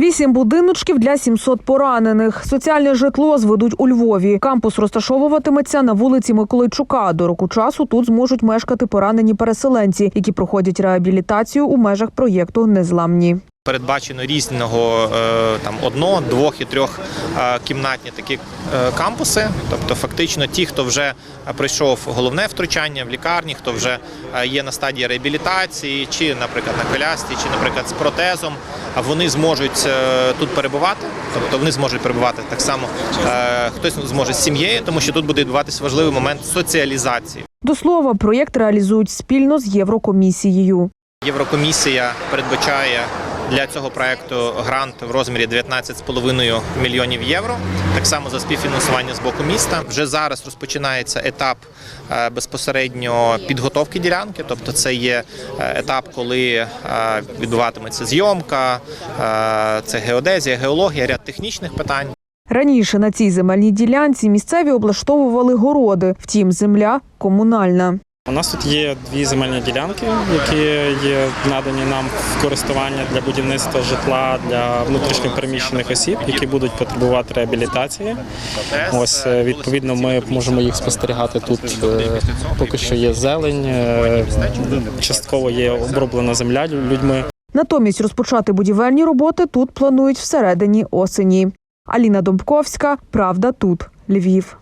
Вісім будиночків для 700 поранених. Соціальне житло зведуть у Львові. Кампус розташовуватиметься на вулиці Миколайчука. До року часу тут зможуть мешкати поранені переселенці, які проходять реабілітацію у межах проєкту Незламні. Передбачено різного е, там одно, двох і трьох е, кімнатні такі е, кампуси. Тобто, фактично, ті, хто вже пройшов головне втручання в лікарні, хто вже є на стадії реабілітації, чи, наприклад, на колясці, чи, наприклад, з протезом, а вони зможуть тут перебувати. Тобто вони зможуть перебувати так само. Хтось зможе з сім'єю, тому що тут буде відбуватися важливий момент соціалізації. До слова, проєкт реалізують спільно з Єврокомісією. Єврокомісія передбачає для цього проекту грант в розмірі 19,5 мільйонів євро. Так само за співфінансування з боку міста. Вже зараз розпочинається етап е, безпосередньо підготовки ділянки. Тобто, це є е, етап, коли е, відбуватиметься зйомка, це геодезія, геологія, ряд технічних питань. Раніше на цій земельній ділянці місцеві облаштовували городи. Втім, земля комунальна. У нас тут є дві земельні ділянки, які є надані нам в користування для будівництва житла для внутрішньо переміщених осіб, які будуть потребувати реабілітації. Ось е, відповідно, ми можемо їх спостерігати тут. е, Поки що є зелень, е, частково є оброблена земля людьми. Натомість розпочати будівельні роботи тут планують всередині осені. Аліна Домбковська, Правда тут, Львів.